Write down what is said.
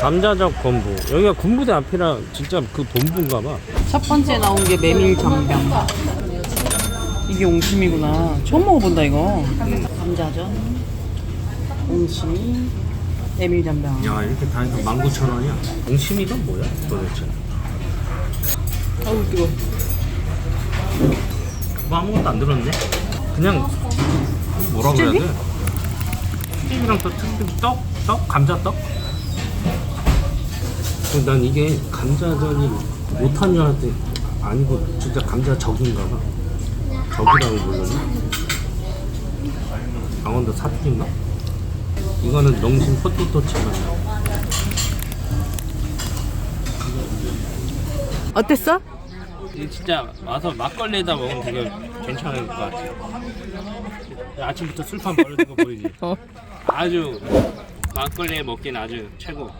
감자적 건부. 여기가 군부대 앞이라 진짜 그 본부인가 봐. 첫 번째 나온 게 메밀 전병. 이게 옹심이구나. 처음 먹어본다 이거. 감자전, 옹심이, 메밀 전병. 야 이렇게 다니까 19,000원이야. 공심이가 뭐야 도대체? 아우 뜨거. 뭐 아무것도 안 들었네. 그냥 뭐라 그래야 돼? 수제비랑 또 특별히 떡? 떡? 감자떡? 난 이게 감자전이 못한 줄 알았더니 아니고 진짜 감자 적인가 봐. 적이라고 불렀나? 강원도 사투리인가? 이거는 농심 포테이토 칩이야. 어땠어? 이게 진짜 와서 막걸리에다 먹으면 되게 괜찮을 것 같아요. 아침부터 술판 버리는 거 보이지? 어. 아주 막걸리에 먹긴 아주 최고.